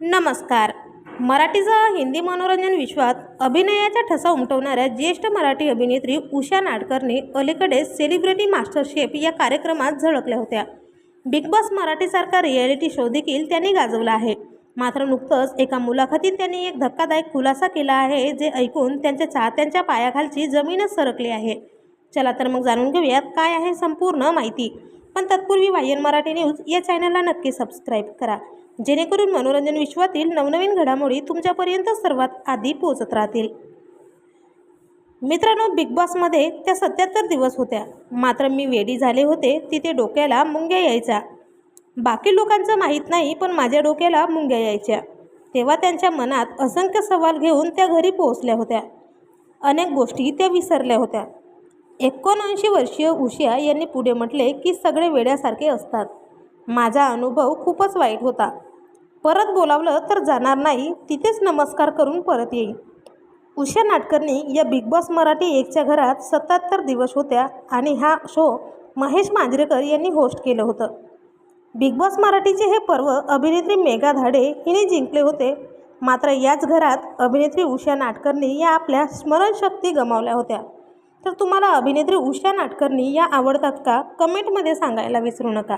नमस्कार. मराठीसह हिंदी मनोरंजन विश्वात अभिनयाचा ठसा उमटवणाऱ्या ज्येष्ठ मराठी अभिनेत्री उषा नाडकरने अलीकडेच सेलिब्रिटी मास्टरशेफ या कार्यक्रमात झळकल्या होत्या. बिग बॉस मराठीसारखा रियालिटी शो देखील त्यांनी गाजवला आहे. मात्र नुकतंच एका मुलाखतीत त्यांनी एक धक्कादायक खुलासा केला आहे जे ऐकून त्यांच्या चाहत्यांच्या पायाखालची जमीनच सरकली आहे. चला तर मग जाणून घेऊयात काय आहे संपूर्ण माहिती. पण तत्पूर्वी वायन मराठी न्यूज या चॅनलला नक्की सबस्क्राईब करा. जेणेकरून मनोरंजन विश्वातील नवनवीन घडामोडी तुमच्यापर्यंत सर्वात आधी पोहोचत राहतील. मित्रांनो बिग बॉसमध्ये त्या सत्याहत्तर दिवस होत्या. मात्र मी वेडी झाले होते तिथे डोक्याला मुंग्या यायच्या. बाकी लोकांचं माहीत नाही पण माझ्या डोक्याला मुंग्या यायच्या. तेव्हा त्यांच्या मनात असंख्य सवाल घेऊन त्या घरी पोहोचल्या होत्या. अनेक गोष्टी त्या विसरल्या होत्या. एकोणऐंशी वर्षीय उषा यांनी पुढे म्हटले की सगळे वेड्यासारखे असतात. माझा अनुभव खूपच वाईट होता. परत बोलावलं तर जाणार नाही तिथेच नमस्कार करून परत येईल. उषा नाटकर्णी या बिग बॉस मराठी एकच्या घरात सत्याहत्तर दिवस होत्या आणि हा शो महेश मांजरेकर यांनी होस्ट केलं होतं. बिग बॉस मराठीचे हे पर्व अभिनेत्री मेघा धाडे हिने जिंकले होते. मात्र याच घरात अभिनेत्री उषा नाटकर्णी या आपल्या स्मरणशक्ती गमावल्या होत्या. तर तुम्हाला अभिनेत्री उषा नाटकर्णी या आवडतात का? कमेंटमध्ये सांगायला विसरू नका.